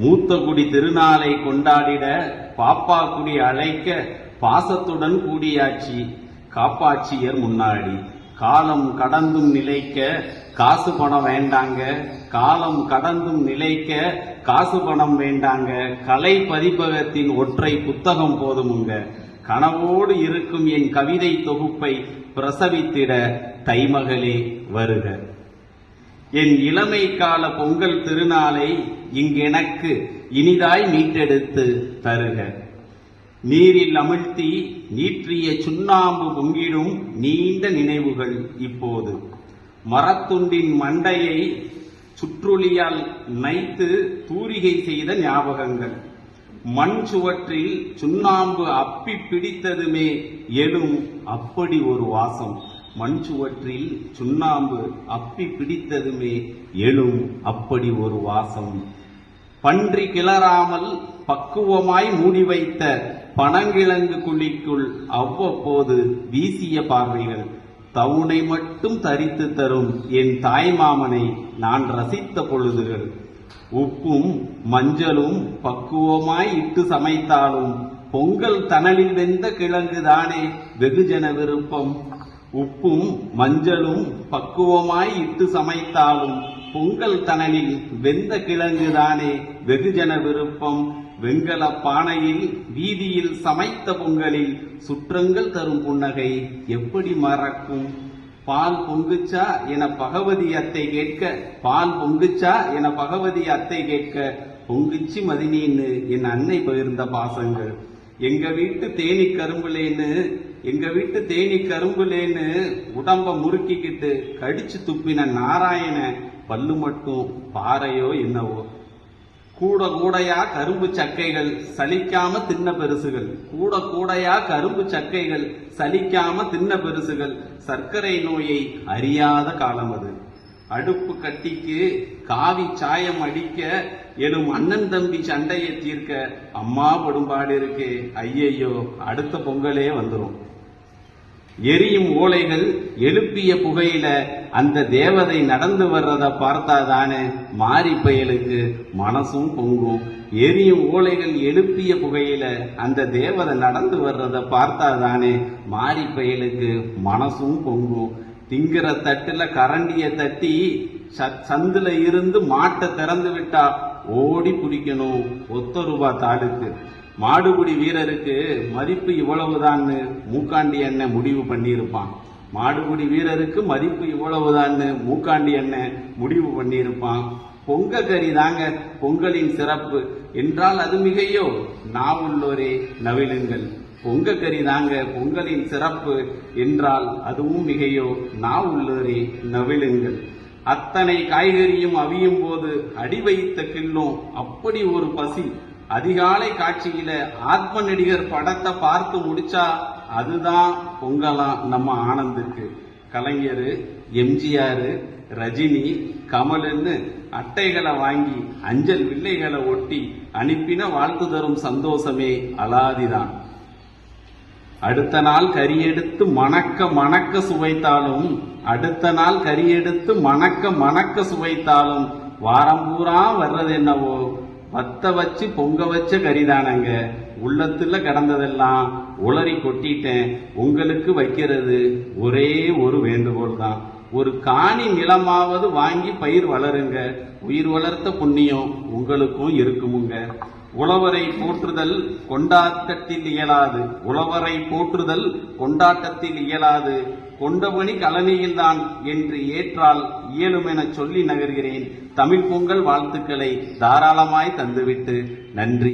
மூத்தகுடி திருநாளை கொண்டாடிட பாப்பாக்குடி அழைக்க பாசத்துடன் கூடியாச்சி. காப்பாட்சியர் முன்னாடி. காலம் கடந்தும் நிலைக்க காசு பணம் வேண்டாங்க. காலம் கடந்தும் நிலைக்க காசு பணம் வேண்டாங்க. கலை பதிப்பகத்தின் ஒற்றை புத்தகம் போதுமுங்க. கனவோடு இருக்கும் என் கவிதை தொகுப்பை பிரசவித்திட தைமகளே வருக. என் இளமை கால பொங்கல் திருநாளை இங்கெனக்கு இனிதாய் மீட்டெடுத்து தருக. நீரில் அமிழ்த்தி நீற்றிய சுண்ணாம்பு பொங்கிடும் நீண்ட நினைவுகள் இப்போது. மரத்துண்டின் மண்டையை சுற்றுளியால் நைத்து தூரிகை செய்த ஞாபகங்கள். மண் சுவற்றில் சுண்ணாம்பு அப்பி பிடித்ததுமே எழும் அப்படி ஒரு வாசம். மண் சுவற்றில் சுண்ணாம்பு அப்பி பிடித்ததுமே எழும் அப்படி ஒரு வாசம். பன்றி கிளறாமல் பக்குவமாய் மூடி வைத்த பனங்கிழங்கு குழிக்குள் அவ்வப்போது வீசிய பார்வைகள். தவுனை மட்டும் தரித்து தரும் என் தாய்மாமனை நான் ரசித்த பொழுதுகள். உப்பும் மஞ்சளும் பக்குவமாய் இட்டு சமைத்தாலும் பொங்கல் தணலில் வெந்த கிழங்கு தானே வெகுஜன விருப்பம். உப்பும் மஞ்சளும் பக்குவமாய் இட்டு சமைத்தாலும் பொங்கல் தனலில் வெந்த கிழங்கு தானே வெகுஜன விருப்பம். வெண்கல பானையில் வீதியில் சமைத்த பொங்கலில் சுற்றங்கள் தரும் புன்னகை எப்படி மறக்கும்? பால் பொங்குச்சா என பகவதி அத்தை கேட்க பால் பொங்குச்சா என பகவதி அத்தை கேட்க பொங்குச்சி மதினின்னு என் அன்னை பகிர்ந்த பாசங்கள். எங்க வீட்டு தேனி கரும்புலேன்னு எங்க வீட்டு தேனி கரும்புலேன்னு உடம்ப முறுக்கிக்கிட்டு கடிச்சு துப்பின நாராயண பல்லு மட்டும் பாறையோ என்னவோ? கூட கூடையா கரும்பு சக்கைகள் சலிக்காம தின்ன பெருசுகள். கூட கூடையா கரும்பு சக்கைகள் சலிக்காம தின்ன பெருசுகள். சர்க்கரை நோயை அறியாத காலம் அது. அடுப்பு கட்டிக்கு காவி சாயம் அடிக்க எனும் அண்ணன் தம்பி சண்டையை தீர்க்க அம்மா படும்பாடு இருக்கு. ஐயையோ அடுத்த பொங்கலே வந்துடும் எரியும் ஓலைகள் எழுப்பிய புகையில அந்த தேவதை நடந்து வர்றத பார்த்தாதானே மாறி பயலுக்கு மனசும் பொங்கும். எரியும் ஓலைகள் எழுப்பிய புகையில அந்த தேவதை நடந்து வர்றத பார்த்தாதானே மாறி பயலுக்கு மனசும் பொங்கும். திங்கிற தட்டுல கரண்டிய தட்டி சந்துல இருந்து மாட்டை திறந்து விட்டா ஓடி பிடிக்கணும் ஒத்த ரூபா தாளுக்கு மாடுபிடி வீரருக்கு மதிப்பு இவ்வளவுதான்னு மூக்காண்டி அண்ணன் முடிவு பண்ணியிருப்பான். மாடுபிடி வீரருக்கு மதிப்பு இவ்வளவுதான்னு மூக்காண்டி அண்ணன் முடிவு பண்ணியிருப்பான். பொங்க கறி தாங்க பொங்கலின் சிறப்பு. என்றால் அது மிகையோ? நாவுள்ளோரே நவிலுங்கள். பொங்க கறி தாங்க பொங்கலின் சிறப்பு என்றால் அதுவும் மிகையோ. நாவுள்ளோரே நவிலுங்கள் அத்தனை காய்கறியும் அவியும் போது அடி வைத்த கில்லும் அப்படி ஒரு பசி. அதிகாலை காட்சியில ஆத்ம நடிகர் படத்தை பார்த்து முடிச்சா அதுதான் பொங்கலாம் நம்ம ஆனந்துக்கு. கலைஞர் எம்ஜிஆர் ரஜினி கமலுன்னு அட்டைகளை வாங்கி அஞ்சல் வில்லைகளை ஒட்டி அனுப்பின வாழ்த்து தரும் சந்தோஷமே அலாதிதான். அடுத்த நாள் கறி எடுத்து மணக்க மணக்க சுவைத்தாலும் அடுத்த நாள் கறி எடுத்து மணக்க மணக்க சுவைத்தாலும் வாரம் பூரா வர்றது என்னவோ வத்த வச்சு பொங்க வச்ச கறிதானங்க. உள்ளத்துல கடந்ததெல்லாம் உளறி கொட்டிட்டேன். உங்களுக்கு வைக்கிறது ஒரே ஒரு வேண்டுகோள் தான் ஒரு காணி நிலமாவது வாங்கி பயிர் வளருங்க. உயிர் வளர்த்த புண்ணியம் உங்களுக்கும் இருக்குமுங்க. உழவரை போற்றுதல் கொண்டாட்டத்தில் இயலாது. உழவரை போற்றுதல் கொண்டாட்டத்தில் இயலாது. கொண்டபணி கலனியில்தான் என்று ஏற்றால் இயலுமென சொல்லி நகர்கிறேன். தமிழ் பொங்கல் வாழ்த்துக்களை தாராளமாய் தந்துவிட்டு நன்றி.